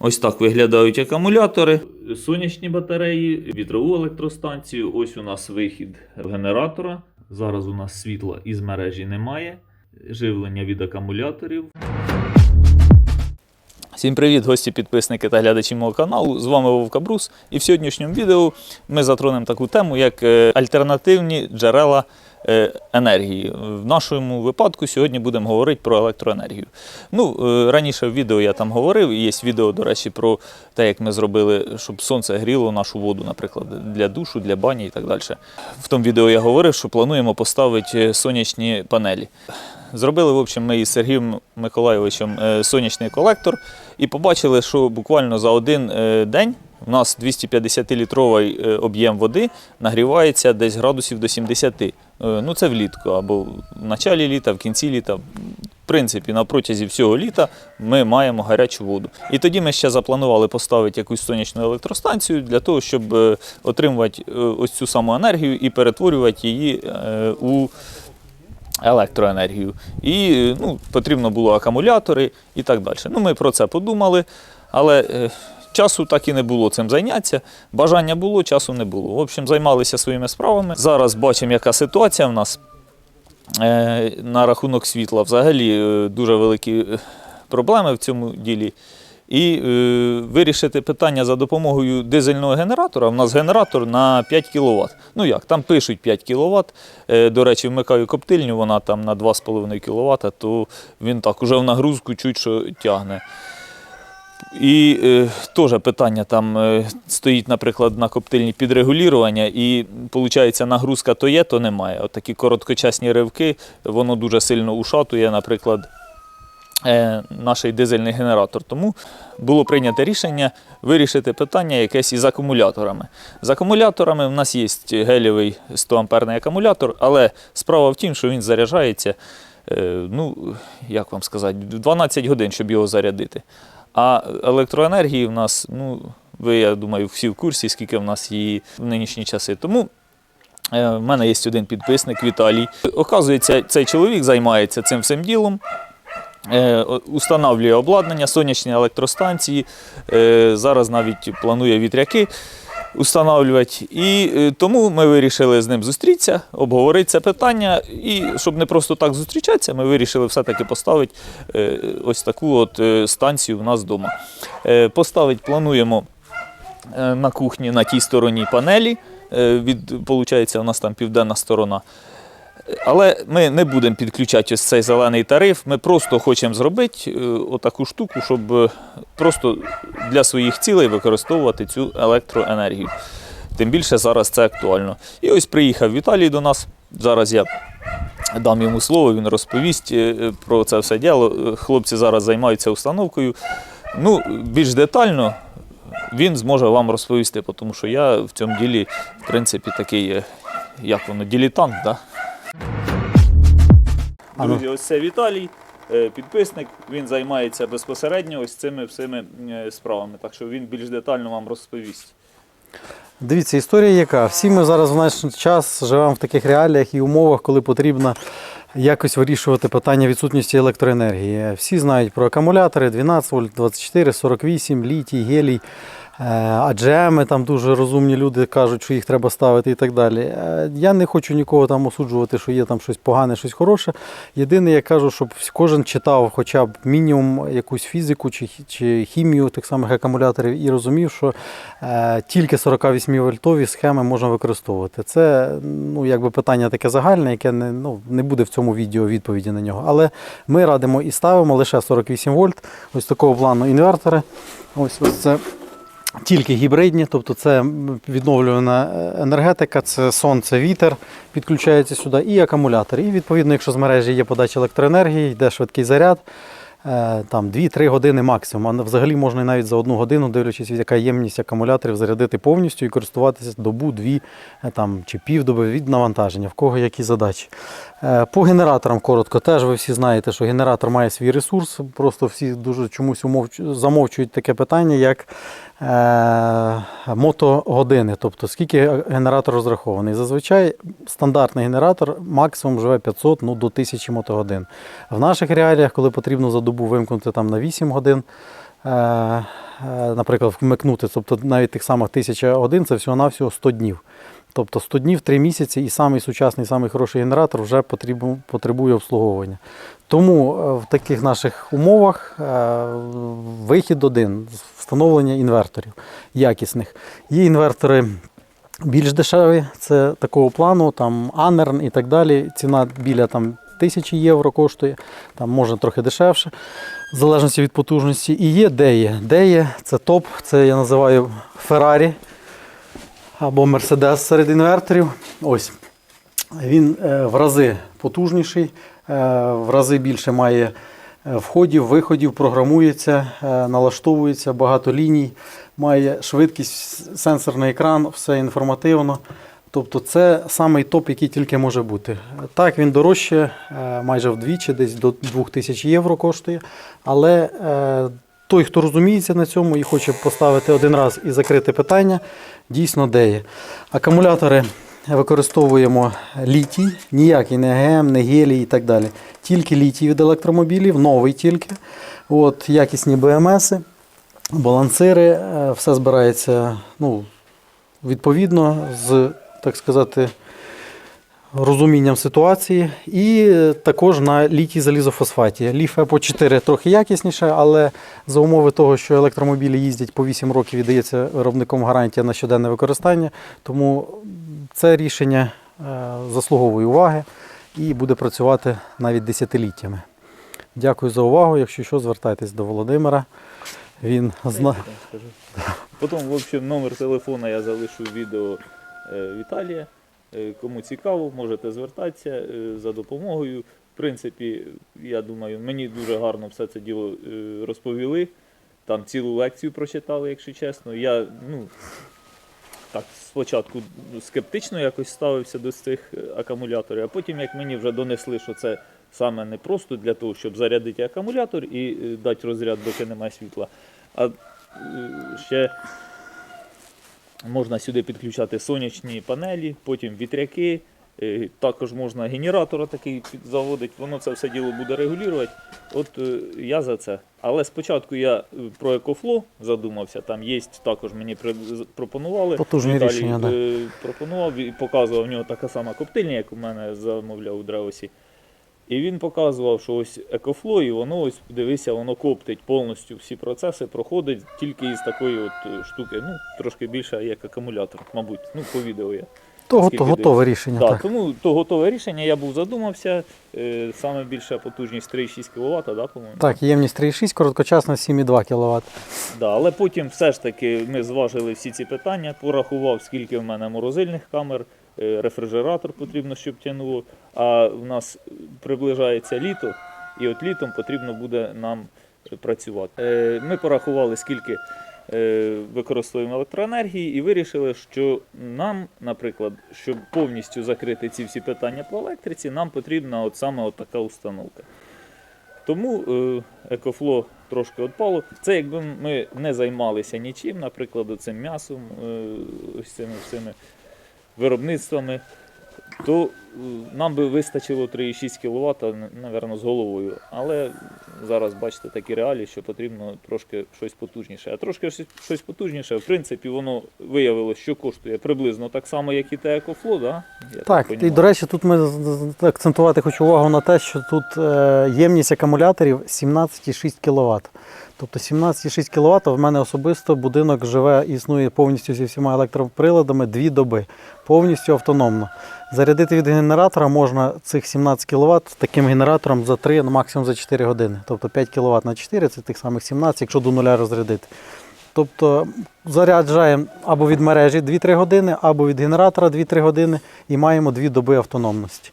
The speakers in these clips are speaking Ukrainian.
Ось так виглядають акумулятори. Сонячні батареї, вітрову електростанцію. Ось у нас вихід генератора. Зараз у нас світла із мережі немає. Живлення від акумуляторів. Всім привіт, гості, підписники та глядачі мого каналу. З вами Вовка Брус. І в сьогоднішньому відео ми затронемо таку тему, як е, альтернативні джерела е, енергії. В нашому випадку сьогодні будемо говорити про електроенергію. Ну, е, раніше в відео я там говорив, і є відео, до речі, про те, як ми зробили, щоб сонце гріло нашу воду, наприклад, для душу, для бані і так далі. В тому відео я говорив, що плануємо поставити сонячні панелі. Зробили, в общем, ми із Сергієм Миколайовичем е, сонячний колектор і побачили, що буквально за один е, день у нас 250-літровий е, об'єм води нагрівається десь градусів до 70. Е, Ну, це влітку або в началі літа, в кінці літа. В принципі, на протязі всього літа ми маємо гарячу воду. І тоді ми ще запланували поставити якусь сонячну електростанцію для того, щоб отримувати ось цю саму енергію і перетворювати її у електроенергію. І е, ну, потрібно було акумулятори і так далі. Ну, ми про це подумали, але е, часу так і не було цим зайнятися. Бажання було, часу не було. В общем, займалися своїми справами. Зараз бачимо, яка ситуація в нас е, на рахунок світла. Взагалі дуже великі проблеми в цьому ділі. І е, вирішити питання за допомогою дизельного генератора. У нас генератор на 5 кВт. Ну як, там пишуть 5 кВт. Е, до речі, вмикаю коптильню, вона там на 2,5 кВт, то він так уже в нагрузку чуть що тягне. І е, теж питання там е, стоїть, наприклад, на коптильні підрегулювання, і виходить, нагрузка то є, то немає. От такі короткочасні ривки, воно дуже сильно ушатує, наприклад, наш дизельний генератор. Тому було прийнято рішення вирішити питання якесь із акумуляторами. З акумуляторами в нас є гелєвий 100 амперний акумулятор, але справа в тім, що він заряджається, е, ну, як вам сказати, 12 годин, щоб його зарядити. А електроенергії в нас, ну, ви, я думаю, всі в курсі, скільки в нас її в нинішні часи. Тому е, в мене є один підписник Віталій. Оказується, цей чоловік займається цим всім ділом. Е, Установлює обладнання, сонячні електростанції. е, Зараз навіть планує вітряки установлювати. І е, тому ми вирішили з ним зустрітися, обговорити це питання. І щоб не просто так зустрічатися, ми вирішили все-таки поставити ось таку от станцію в нас вдома. Поставити плануємо на кухні на тій стороні панелі. Від, получається, у нас там південна сторона. Але ми не будемо підключати ось цей зелений тариф. Ми просто хочемо зробити е, отаку штуку, щоб е, просто для своїх цілей використовувати цю електроенергію. Тим більше зараз це актуально. І ось приїхав Віталій до нас. Зараз я дам йому слово, він розповість е, про це все діло. Хлопці зараз займаються установкою. Ну, більш детально він зможе вам розповісти, тому що я в цьому ділі, в принципі, такий, як воно, дилетант. Да? Друзі, ось це Віталій, е, підписник. Він займається безпосередньо ось цими всіми е, справами. Так що він більш детально вам розповість. Дивіться, історія яка. Всі ми зараз в наш час живемо в таких реаліях і умовах, коли потрібно якось вирішувати питання відсутності електроенергії. Всі знають про акумулятори 12 вольт, 24, 48, літій, гелій. Е, АДЖМи там дуже розумні люди кажуть, що їх треба ставити і так далі. Е, Я не хочу нікого там осуджувати, що є там щось погане, щось хороше. Єдине, я кажу, щоб кожен читав хоча б мінімум якусь фізику чи, чи хімію тих самих акумуляторів і розумів, що е, тільки 48 вольтові схеми можна використовувати. Це ну, якби питання таке загальне, яке не, ну, не буде в цьому відео відповіді на нього. Але ми радимо і ставимо лише 48 вольт. Ось такого плану інвертори. Ось, ось це тільки гібридні, тобто це відновлювана е, енергетика, це сонце, вітер підключається сюди, і акумулятор. І відповідно, якщо з мережі є подача електроенергії, йде швидкий заряд. е, Там 2-3 години максимум. А взагалі можна навіть за одну годину, дивлячись, яка ємність акумуляторів, зарядити повністю і користуватися добу, дві е, там, чи півдоби від навантаження, в кого які задачі. По генераторам коротко, теж ви всі знаєте, що генератор має свій ресурс. Просто всі дуже чомусь замовчують таке питання, як мотогодини, тобто скільки генератор розрахований. Зазвичай стандартний генератор максимум живе 500 ну, до 1000 мотогодин. В наших реаліях, коли потрібно за добу вимкнути там, на 8 годин, е, е, наприклад, вмикнути. Тобто навіть тих самих 1000 годин це всього-навсього 100 днів. Тобто 100 днів, 3 місяці, і самий сучасний, самий хороший генератор вже потребує обслуговування. Тому е, в таких наших умовах е, вихід один встановлення інверторів якісних. Є інвертори більш дешеві, це такого плану, там Анерн і так далі. Ціна біля там, тисячі євро коштує, там можна трохи дешевше, в залежності від потужності. І є Деє. Деє це топ, це я називаю Феррарі або Мерседес серед інверторів. Ось. Він е, в рази потужніший, в рази більше має е, входів, виходів, програмується, е, налаштовується, багато ліній, має швидкість, сенсорний екран, все інформативно. Тобто це самий топ, який тільки може бути. Так, він дорожче, е, майже вдвічі, десь до 2000 євро коштує. Але е, той, хто розуміється на цьому і хоче поставити один раз і закрити питання, дійсно деє. Акумулятори використовуємо літій, ніякий не ГМ, не гелій і так далі. Тільки літій від електромобілів, новий тільки. От, якісні БМСи, балансири, е, все збирається ну, відповідно з, так сказати, розумінням ситуації. І також на літій залізофосфаті. Ліф по 4 трохи якісніше, але за умови того, що електромобілі їздять по 8 років і дається виробником гарантія на щоденне використання, тому це рішення е, заслуговує уваги і буде працювати навіть десятиліттями. Дякую за увагу. Якщо що, звертайтесь до Володимира. Він зна... Потім, в общем, номер телефона я залишу відео е, Віталія. Е, Кому цікаво, можете звертатися за допомогою. В принципі, я думаю, мені дуже гарно все це діло розповіли. Там цілу лекцію прочитали, якщо чесно. Я ну, спочатку скептично якось ставився до цих е, акумуляторів, а потім, як мені вже донесли, що це саме не просто для того, щоб зарядити акумулятор і е, дати розряд, доки немає світла, а е, ще можна сюди підключати сонячні панелі, потім вітряки. Також можна генератора такий заводити, воно це все діло буде регулювати. От е, я за це. Але спочатку я е, про EcoFlow задумався, там є також мені пропонували. Потужні Віталій, рішення, да. е, пропонував і показував в нього така сама коптильня, як у мене замовляв у Древосі. І він показував, що ось EcoFlow, і воно ось дивися, воно коптить повністю всі процеси, проходить тільки із такої от штуки. Ну, трошки більше як акумулятор, мабуть. Ну, по відео я. То, Скільки то готове рішення. Да, так. Тому то готове рішення, я був задумався. Е, саме більша потужність 3,6 кВт, да, по-моєму? Так, ємність 3,6, короткочасно 7,2 кВт. Да, але потім все ж таки ми зважили всі ці питання, порахував, скільки в мене морозильних камер, е, рефрижератор потрібно, щоб тягнуло. А в нас приближається літо, і от літом потрібно буде нам працювати. Е, Ми порахували, скільки використовуємо електроенергії, і вирішили, що нам, наприклад, щоб повністю закрити ці всі питання по електриці, нам потрібна от саме от така установка. Тому е, екофло трошки відпало. Це якби ми не займалися нічим, наприклад, цим м'ясом, е, ось цими всіми виробництвами, то е, нам би вистачило 3,6 кВт, напевно, з головою. Але зараз бачите такі реалії, що потрібно трошки щось потужніше. А трошки щось- потужніше, в принципі, воно виявилося, що коштує приблизно так само, як і те екофло. Да? Я Так, і до речі, тут ми акцентувати хочу увагу на те, що тут е, ємність акумуляторів 17,6 кВт. Тобто 17,6 кВт в мене особисто будинок живе, існує повністю зі всіма електроприладами дві доби, повністю автономно. Зарядити від генератора можна цих 17 кВт таким генератором за 3, ну, максимум за 4 години. Тобто 5 кВт на 4 це тих самих 17, якщо до нуля розрядити. Тобто заряджаємо або від мережі 2-3 години, або від генератора 2-3 години і маємо 2 доби автономності.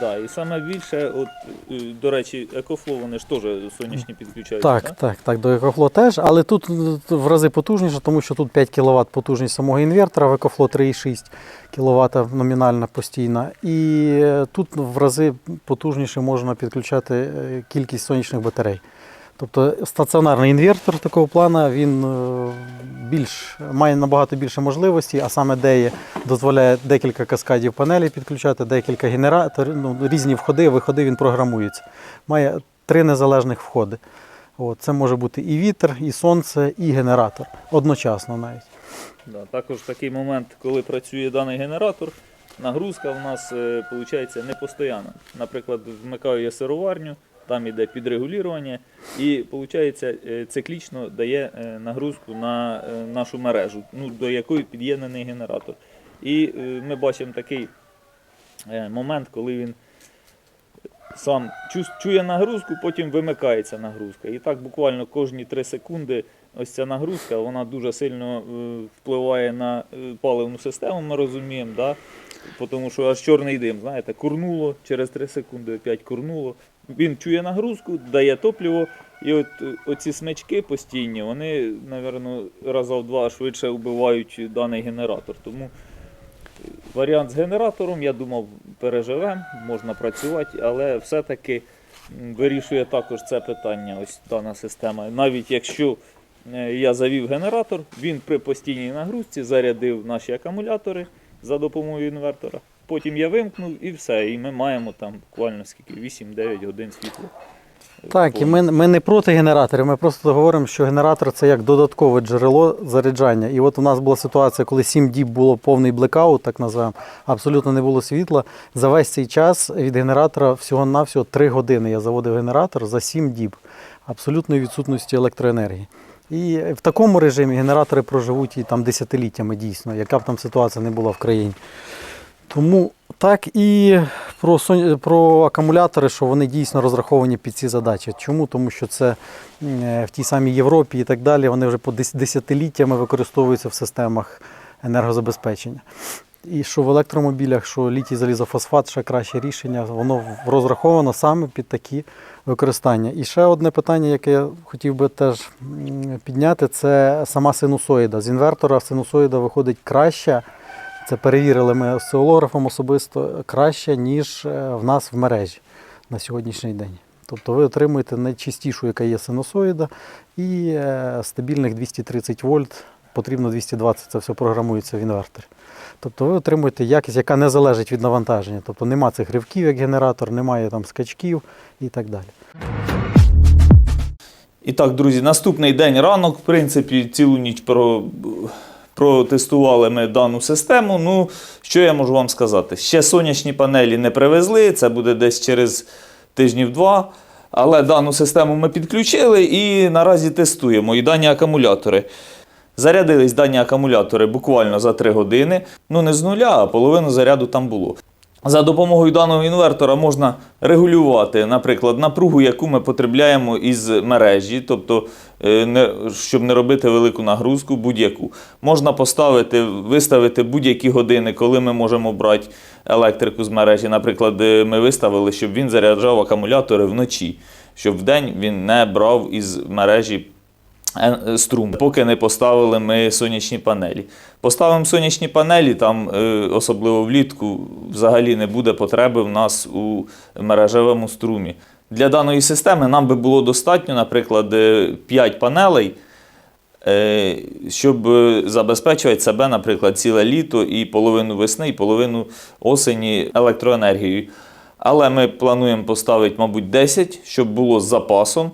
Да, і саме більше, от, е, до речі, екофло вони ж теж сонячні підключають. Так, да? так, так, до екофло теж, але тут в рази потужніше, тому що тут 5 кВт потужність самого інвертора, в екофло 3,6 кВт номінальна постійна. І е, тут в рази потужніше можна підключати е, кількість сонячних батарей. Тобто стаціонарний інвертор такого плану він е, більш, має набагато більше можливостей, а саме де є, дозволяє декілька каскадів панелей підключати, декілька генераторів, ну, різні входи, виходи він програмується. Має три незалежних входи. От, це може бути і вітер, і сонце, і генератор. Одночасно навіть. Да, також такий момент, коли працює даний генератор, нагрузка в нас виходить не постійна. Наприклад, вмикаю я сироварню, там іде підрегулювання, і виходить, циклічно дає е, нагрузку на е, нашу мережу, ну, до якої під'єднаний генератор. І е, ми бачимо такий е, момент, коли він сам чує нагрузку, потім вимикається нагрузка. І так буквально кожні 3 секунди ось ця нагрузка вона дуже сильно е, впливає на е, паливну систему, ми розуміємо, да? тому що аж чорний дим, знаєте, курнуло, через 3 секунди опять курнуло. Він чує нагрузку, дає топливо, і от оці смички постійні, вони, напевно, раза в два швидше вбивають даний генератор. Тому Варіант з генератором, я думав, переживемо, можна працювати, але все-таки вирішує також це питання, ось дана система. Навіть якщо е, я завів генератор, він при постійній нагрузці зарядив наші акумулятори за допомогою інвертора. Потім я вимкнув і все. І ми маємо там буквально скільки 8-9 годин світла. Так, і ми, ми не проти генераторів, ми просто говоримо, що генератор це як додаткове джерело заряджання. І от у нас була ситуація, коли 7 діб було повний блекаут, так називаємо, абсолютно не було світла. За весь цей час від генератора всього-навсього 3 години я заводив генератор за 7 діб абсолютної відсутності електроенергії. І в такому режимі генератори проживуть і там десятиліттями дійсно, яка б там ситуація не була в країні. Тому так і про, про акумулятори, що вони дійсно розраховані під ці задачі. Чому? Тому що це в тій самій Європі і так далі, вони вже по дес- десятиліттями використовуються в системах енергозабезпечення. І що в електромобілях, що літій залізофосфат ще краще рішення, воно розраховано саме під такі використання. І ще одне питання, яке я хотів би теж підняти, це сама синусоїда. З інвертора синусоїда виходить краще. Це перевірили ми осцилографом особисто краще, ніж е, в нас в мережі на сьогоднішній день. Тобто ви отримуєте найчистішу, яка є синусоїда, і е, стабільних 230 вольт, потрібно 220, це все програмується в інверторі. Тобто ви отримуєте якість, яка не залежить від навантаження. Тобто нема цих ривків, як генератор, немає там скачків і так далі. І так, друзі, наступний день ранок, в принципі, цілу ніч про, протестували ми дану систему. Ну, що я можу вам сказати? Ще сонячні панелі не привезли, це буде десь через тижнів два. Але дану систему ми підключили і наразі тестуємо. І дані акумулятори. Зарядились дані акумулятори буквально за 3 години. Ну не з нуля, а половину заряду там було. За допомогою даного інвертора можна регулювати, наприклад, напругу, яку ми потребляємо із мережі, тобто, е, щоб не робити велику нагрузку, будь-яку. Можна поставити, виставити будь-які години, коли ми можемо брати електрику з мережі. Наприклад, е, ми виставили, щоб він заряджав акумулятори вночі, щоб вдень він не брав із мережі струм, поки не поставили ми сонячні панелі. Поставимо сонячні панелі, там, е, особливо влітку, взагалі не буде потреби в нас у мережевому струмі. Для даної системи нам би було достатньо, наприклад, 5 панелей, е, щоб е, забезпечувати себе, наприклад, ціле літо і половину весни, і половину осені електроенергією. Але ми плануємо поставити, мабуть, 10, щоб було з запасом.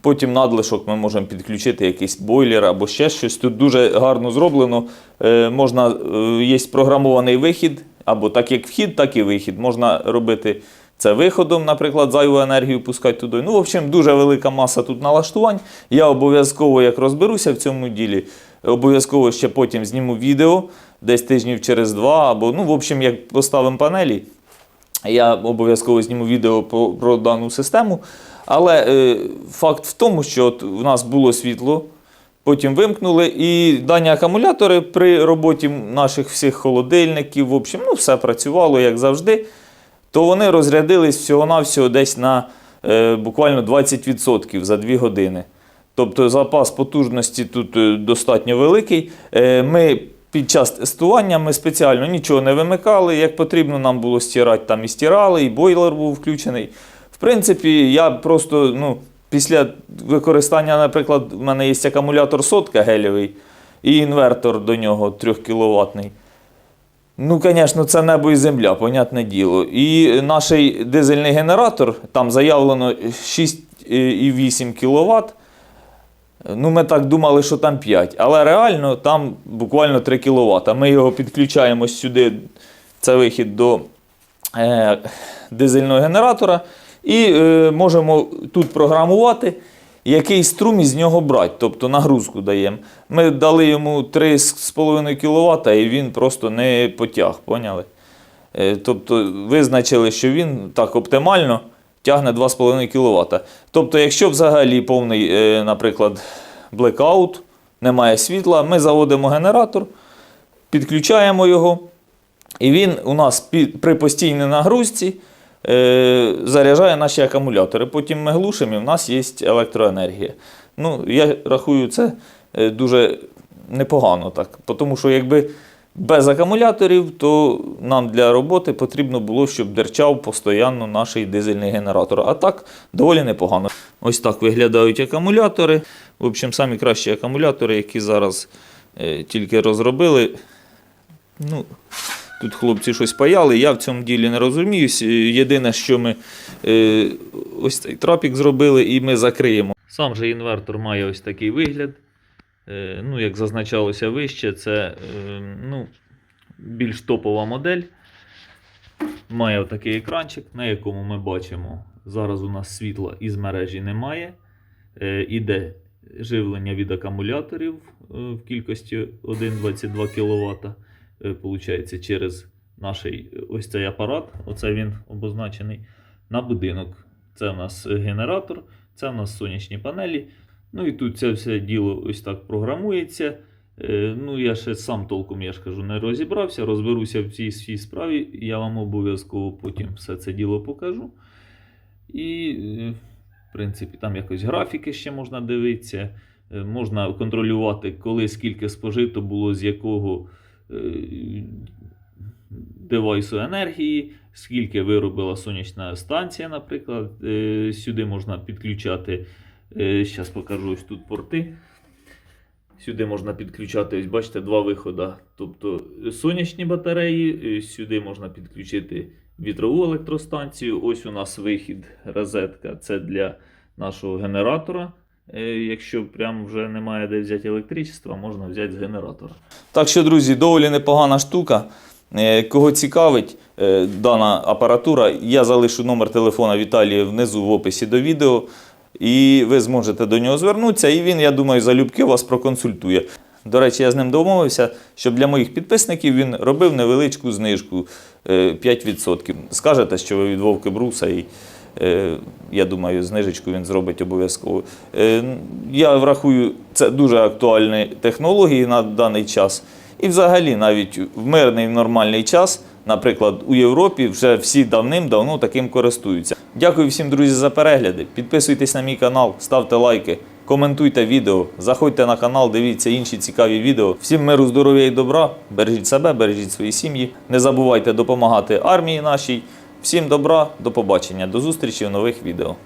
Потім надлишок ми можемо підключити якийсь бойлер або ще щось. Тут дуже гарно зроблено. Е, можна, е, є програмований вихід, або так як вхід, так і вихід. Можна робити це виходом, наприклад, зайву енергію пускати туди. Ну, в общем, дуже велика маса тут налаштувань. Я обов'язково, як розберуся в цьому ділі, обов'язково ще потім зніму відео, десь тижнів через два, або, ну, в общем, як поставимо панелі, я обов'язково зніму відео про, про дану систему. Але е, факт в тому, що от в нас було світло, потім вимкнули, і дані акумулятори при роботі наших всіх холодильників, в общем, ну, все працювало як завжди, то вони розрядились всього-навсього десь на е, буквально 20% за 2 години. Тобто запас потужності тут е, достатньо великий. Е, Ми під час тестування ми спеціально нічого не вимикали. Як потрібно, нам було стирати, там і стирали, і бойлер був включений. В принципі, я просто ну, після використання, наприклад, в мене є акумулятор сотка гелєвий і інвертор до нього 3 кВт. Ну, звісно, це небо і земля, понятне діло. І наш дизельний генератор, там заявлено 6,8 кВт. Ну, ми так думали, що там 5, але реально там буквально 3 кВт. Ми його підключаємо сюди, це вихід до е, дизельного генератора, і е, можемо тут програмувати, який струм із нього брати, тобто нагрузку даємо. Ми дали йому 3,5 кВт і він просто не потяг, поняли? Е, Тобто визначили, що він так оптимально тягне 2,5 кВт. Тобто, якщо взагалі повний, е, наприклад, блекаут, немає світла, ми заводимо генератор, підключаємо його, і він у нас під, при постійній нагрузці заряджає наші акумулятори. Потім ми глушимо і в нас є електроенергія. Ну, я рахую, це е, дуже непогано так. Тому що якби без акумуляторів, то нам для роботи потрібно було, щоб дерчав постійно наш дизельний генератор. А так доволі непогано. Ось так виглядають акумулятори. В общем, самі кращі акумулятори, які зараз е, тільки розробили. Ну, Тут хлопці щось паяли, я в цьому ділі не розуміюсь. Е, Єдине, що ми е, ось цей трапік зробили і ми закриємо. Сам же інвертор має ось такий вигляд. Е, ну, як зазначалося вище, це ну, більш топова модель. Має такий екранчик, на якому ми бачимо, зараз у нас світла із мережі немає. Іде живлення від акумуляторів в кількості 1,22 кВт. Е, Получається, через наш ось цей апарат, оце він обозначений, на будинок. Це у нас генератор, це у нас сонячні панелі. Ну і тут це все діло ось так програмується. Е, Ну, я ще сам толком, я ж кажу, не розібрався, розберуся в цій всій справі. Я вам обов'язково потім все це діло покажу. І, е, в принципі, там якось графіки ще можна дивитися. Е, Можна контролювати, коли скільки спожито було з якого е, девайсу енергії, скільки виробила сонячна станція, наприклад. Е, Сюди можна підключати. Зараз покажу ось тут порти. Сюди можна підключати, ось бачите, два виходи. Тобто сонячні батареї, е, сюди можна підключити вітрову електростанцію. Ось у нас вихід, розетка. Це для нашого генератора. Е, Якщо прям вже немає де взяти електричество, можна взяти з генератора. Так що, друзі, доволі непогана штука. Е, Кого цікавить е, дана апаратура, я залишу номер телефона Віталія внизу в описі до відео. І ви зможете до нього звернутися, і він, я думаю, залюбки вас проконсультує. До речі, я з ним домовився, щоб для моїх підписників він робив невеличку знижку е, 5%. Скажете, що ви від Вовки Бруса, і я думаю, знижечку він зробить обов'язково. Е, Я врахую, це дуже актуальні технології на даний час. І взагалі, навіть в мирний нормальний час, наприклад, у Європі вже всі давним-давно таким користуються. Дякую всім, друзі, за перегляди. Підписуйтесь на мій канал, ставте лайки, коментуйте відео, заходьте на канал, дивіться інші цікаві відео. Всім миру, здоров'я і добра. Бережіть себе, бережіть свої сім'ї. Не забувайте допомагати армії нашій. Всім добра, до побачення, до зустрічі в нових відео.